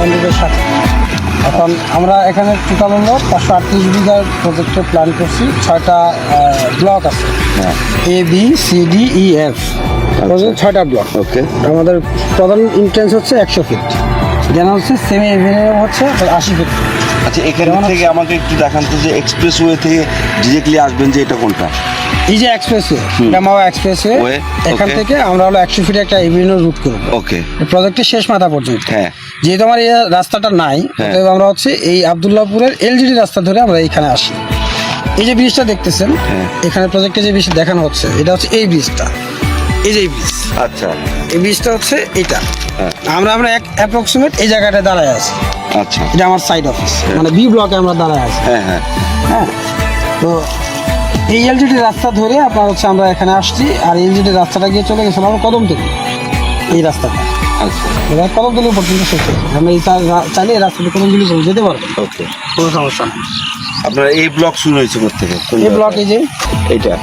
মন্দিরের সাথে। এখন আমরা এখানে টোটাল হলো পাঁচশো আটত্রিশ বিঘার প্রজেক্টের প্ল্যান করছি। ছয়টা ব্লক আছে। A B C D E F ছয়টা ব্লক ওকে আমাদের প্রধান ইন্ট্রেন্স হচ্ছে একশো ফিট যেন হচ্ছে সেমি এভিনিউ হচ্ছে আশি ফিট আচ্ছা এখান থেকে আমাকে একটু দেখান তো যে এক্সপ্রেস ওয়ে থেকে ডিরেক্টলি আসবেন যে এটা কোনটা? এই যে এক্সপ্রেসওয়ে এটা মাওয়া এক্সপ্রেসওয়ে Way, এখান থেকে আমরা হলো একশো ফিট একটা এভিনিউ রুট করব। ওকে প্রজেক্টের শেষ মাথা পর্যন্ত। হ্যাঁ। যেহেতু আমার এই রাস্তাটা নাই হ্যাঁ। আমরা হচ্ছে এই আবদুল্লাহপুরের এলজিডি রাস্তা ধরে আমরা এইখানে আসি। এই যে ব্রিজটা দেখতেছেন হ্যাঁ। এখানে প্রজেক্টে যে ব্রিজ দেখানো হচ্ছে এটা হচ্ছে এই ব্রিজটা এই যে ব্রিজ আচ্ছা। এই ব্রিজটা হচ্ছে এটা। হ্যাঁ। আমরা আমরা এক অ্যাপ্রক্সিমেট এই জায়গাটায় দাঁড়ায় আছি। আচ্ছা। এটা আমার সাইড অফিস মানে বি ব্লকে আমরা দাঁড়ায় আছি। হ্যাঁ হ্যাঁ। হ্যাঁ। তো এই এলজিডি রাস্তা ধরে আপনার হচ্ছে আমরা এখানে আসছি আর এলজিডি রাস্তাটা গিয়ে চলে গেছিলাম আমরা কদম থেকে এই রাস্তাটা। আচ্ছা। এবার কদমতলি পর্যন্ত শেষ হয়েছে আমরা এই চা- রা- চাইলে এই রাস্তাটা কদমতলি পর্যন্ত যেতে পারব। ওকে। কোনো সমস্যা নেই। আপনার এই ব্লক শুরু হয়েছে থেকে এই ব্লক এই যে এইটা।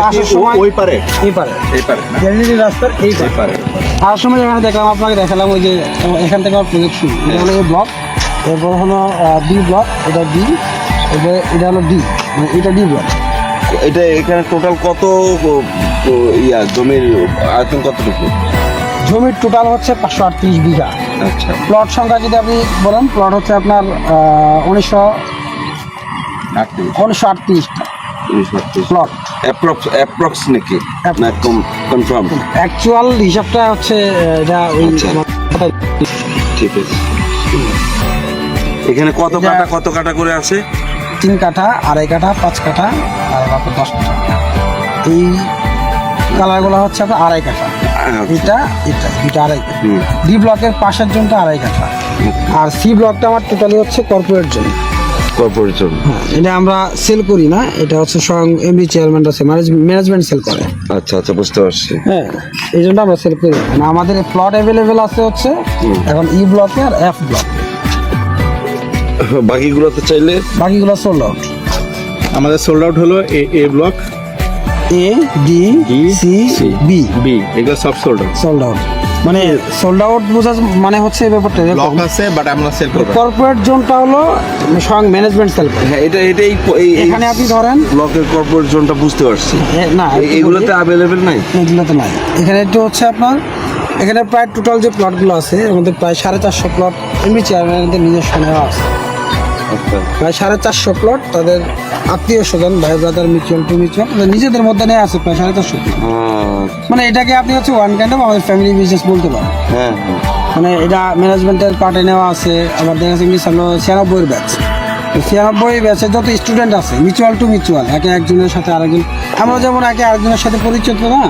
আসার সময় ওই পারে? এই পারে। এই পারে? এলজিডি রাস্তার এই পারে। আসার সময় এখানে দেখলাম আপনাকে দেখালাম ওই যে এখান থেকে আমার প্রজেক্ট শুরু। এটা হলো ব্লক এরপর হলো বি ব্লক এটা বি এরপরে এটা হলো ডি মানে এটা ডি ব্লক এটা এখানে টোটাল কত ইয়া জমির আয়তন কতটুকু? জমির টোটাল হচ্ছে পাঁচশো আটত্রিশ বিঘা। আচ্ছা। প্লট সংখ্যা যদি আপনি বলেন প্লট হচ্ছে আপনার উনিশশো উনিশশো আটত্রিশটা। প্লট অ্যাপ্রক্স অ্যাপ্রক্স নাকি. না কনফার্ম অ্যাকচুয়াল হিসাবটা হচ্ছে এটা ওই আচ্ছা। ঠিক আছে। এখানে কত কাটা কত কাটা করে আছে তিন কাঠা আড়াই কাঠা পাঁচ কাঠা আর বাকি দশ কাঠা। এই কালারগুলো হচ্ছে আপনার আড়াই কাঠা। এটা এটা এটা আড়াই ডি ব্লকের পাশের জনটা আড়াই কাঠা। আর সি ব্লকটা আমার টোটালি হচ্ছে কর্পোরেট জোন। কর্পোরেশন হ্যাঁ এটা আমরা সেল করি না এটা হচ্ছে স্বয়ং এমডি চেয়ারম্যান আছে ম্যানেজমেন্ট সেল করে। আচ্ছা আচ্ছা বুঝতে পারছি। হ্যাঁ এই জন্য আমরা সেল করি। মানে আমাদের প্লট অ্যাভেলেবেল আছে হচ্ছে এখন ই ব্লকে আর এফ ব্লক বাকিগুলো তো চাইলে বাকিগুলো সোল্ড আউট আমাদের সোল্ড আউট হলো A A block A D C. B B এগুলো সব সোল্ড আউট সোল্ড আউট মানে সোল্ড আউট বোঝা মানে হচ্ছে এই ব্যাপারটা ব্লক আছে বাট আমরা সেল করব কর্পোরেট জোনটা হলো স্বয়ং ম্যানেজমেন্ট সেল হ্যাঁ এটা এটাই এখানে আপনি ধরেন ব্লকের কর্পোরেট জোনটা বুঝতে পারছি। এ- না এগুলোতে অ্যাভেলেবেল নাই? এগুলোতে নাই। এখানে একটু হচ্ছে আপনার এখানে প্রায় টোটাল যে প্লটগুলো আছে আমাদের প্রায় সাড়ে চারশো প্লট এমনি চেয়ারম্যানদের নিজস্ব নেওয়া আছে। প্রায় সাড়ে চারশো প্লট তাদের আত্মীয় স্বজন ভাই ব্রাদার মিউচুয়াল টু মিউচুয়াল নিজেদের মধ্যে নেওয়া আছে প্রায় সাড়ে চারশো প্লট মানে এটাকে আপনি হচ্ছে ওয়ান কাইন্ড অফ আমাদের ফ্যামিলি বিজনেস বলতে পারেন। হ্যাঁ হ্যাঁ। মানে এটা ম্যানেজমেন্টের পার্টে নেওয়া আছে আবার দেখা যাচ্ছে ইংলিশ হলো ছিয়ানব্বইয়ের ব্যাচ ছিয়ানব্বই ব্যাচের যত স্টুডেন্ট আছে মিউচুয়াল টু মিউচুয়াল একে একজনের সাথে আরেকজন আমরা যেমন একে আরেকজনের সাথে পরিচিত না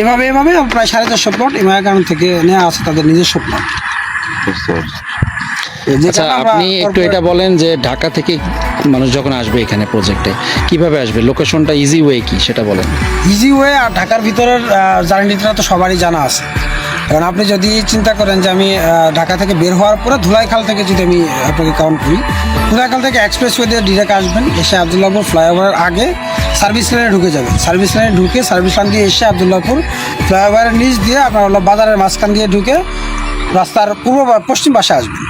এভাবে এভাবে প্রায় সাড়ে চারশো প্লট এমআই কারণ থেকে নেওয়া আছে তাদের নিজস্ব প্লট বুঝতে পারছি। আচ্ছা আপনি একটু এটা বলেন যে ঢাকা থেকে মানুষ যখন আসবে এখানে প্রজেক্টে কীভাবে আসবে? লোকেশনটা ইজি ওয়ে কি? সেটা বলেন। ইজি ওয়ে আর ঢাকার ভিতরের জার্নিটা তো সবারই জানা আছে। কারণ আপনি যদি চিন্তা করেন যে আমি ঢাকা থেকে বের হওয়ার পরে ধুলাইখাল থেকে যদি আমি আপনাকে কাউন্ট করি ধুলাইখাল থেকে এক্সপ্রেস ওয়ে দিয়ে ডিরেক্ট আসবেন এসে আবদুল্লাপুর ফ্লাইওভারের আগে সার্ভিস লাইনে ঢুকে যাবেন। সার্ভিস লাইনে ঢুকে সার্ভিস লাইন দিয়ে এসে আবদুল্লাপুর ফ্লাইওভারের নিচ দিয়ে আপনার হলো বাজারের মাঝখান দিয়ে ঢুকে রাস্তার পূর্ব পশ্চিম পাশে আসবেন।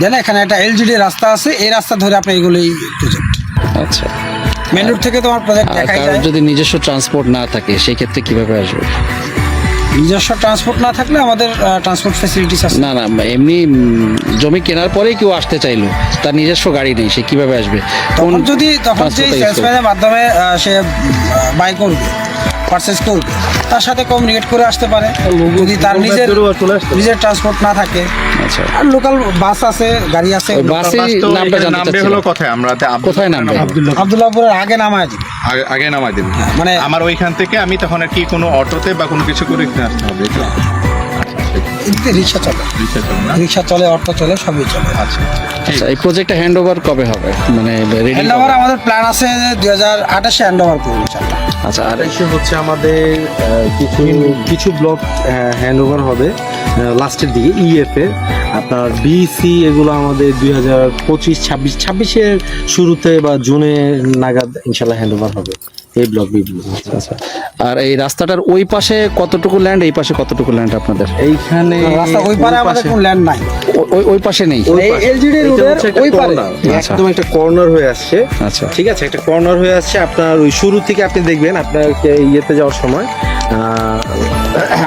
দেন এখানে একটা এলজিডি রাস্তা আছে এই রাস্তা ধরে আপনি এগুলোই প্রজেক্ট আচ্ছা। মেন রোড থেকে তোমার প্রজেক্ট দেখাই যায়। যদি নিজস্ব ট্রান্সপোর্ট না থাকে সেই ক্ষেত্রে কীভাবে আসবে? নিজস্ব ট্রান্সপোর্ট না থাকলে আমাদের ট্রান্সপোর্ট ফ্যাসিলিটিস আছে। না না এমনি জমি কেনার পরেই কেউ আসতে চাইলো তার নিজস্ব গাড়ি নেই সে কীভাবে আসবে? তখন যদি তখন যে? সেলসম্যানের মাধ্যমে সে বাই করবে। পারচেস করবে তার সাথে কমিউনিকেট করে আসতে পারে। যদি তার নিজের নিজের ট্রান্সপোর্ট না থাকে। আচ্ছা। আর লোকাল বাস আছে গাড়ি আছে। নামটা জানতে নামবে। হলো কোথায়? আমরা কোথায় নামবে? আবদুল্লাপুরের আগে নামায় দিবে। আগে- আগে দিবে। দিন মানে আমার ওইখান থেকে আমি তখন আর কি কোনো অটোতে বা কোনো কিছু করে আসতে হবে? এদিকে রিক্সা চলে। রিক্সা চলে না? রিক্সা চলে অটো চলে সবই চলে। আচ্ছা আচ্ছা এই প্রজেক্টটা হ্যান্ড ওভার কবে হবে? মানে হ্যান্ড ওভার আমাদের প্ল্যান আছে দুই হাজার আঠাশে হ্যান্ড ওভার করব আচ্ছা আর এসে হচ্ছে আমাদের কিছু কিছু ব্লক হ্যান্ড ওভার হবে। লাস্টের দিকে ইএফ এর আপনার বিসি এগুলো আমাদের দুই হাজার পঁচিশ ছাব্বিশ ছাব্বিশের শুরুতে বা জুনে নাগাদ ইনশাল্লাহ হ্যান্ড ওভার হবে। এই ব্লক বি ব্লক আচ্ছা। আর এই রাস্তাটার ওই পাশে কতটুকু ল্যান্ড এই পাশে কতটুকু ল্যান্ড আপনাদের? এইখানে রাস্তা ওই পারে আমাদের কোনো ল্যান্ড নাই। ওই ওই পাশে নেই? পাশে। রোডের ওই পারে। আচ্ছা। একদম একটা কর্নার হয়ে আসছে। আচ্ছা। ঠিক আছে একটা কর্নার হয়ে আসছে আপনার ওই শুরু থেকে আপনি দেখবেন আপনার ইয়েতে যাওয়ার সময়। আহ,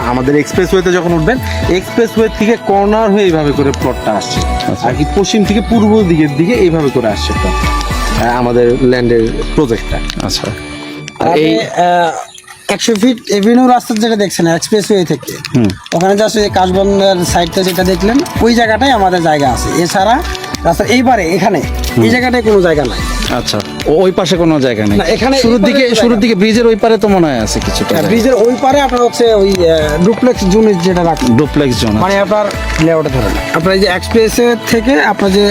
আমাদের এক্সপ্রেস ওয়েতে যখন উঠবেন এক্সপ্রেস ওয়ে থেকে কর্নার হয়ে এইভাবে করে প্লটটা আসছে। আচ্ছা। আর কি পশ্চিম থেকে পূর্ব দিকের দিকে এইভাবে করে আসছে আমাদের ল্যান্ডের প্রজেক্টটা আচ্ছা। এই একশো ফিট এভিনিউ রাস্তা যেটা দেখছেন এক্সপ্রেস ওয়ে থেকে। ওখানে জাস্ট ওই কাশবনের সাইডটা যেটা দেখলেন ওই জায়গাটাই আমাদের জায়গা আছে। এছাড়া রাস্তার এইবারে এখানে এই জায়গাটায় কোনো জায়গা নাই। আচ্ছা ওই পাশে কোনো জায়গা নেই। না, এখানে শুরুর দিকে শুরুর দিকে ব্রিজের ওই পারে তো মনে হয় আছে কিছুটা ব্রিজের ওই পারে আপনার হচ্ছে ওই ডুপ্লেক্স জুন যেটা রাখেন ডুপ্লেক্স জোন মানে আপনার লেআউটে ধরেন। আপনার এই যে এক্সপ্রেস থেকে আপনার যে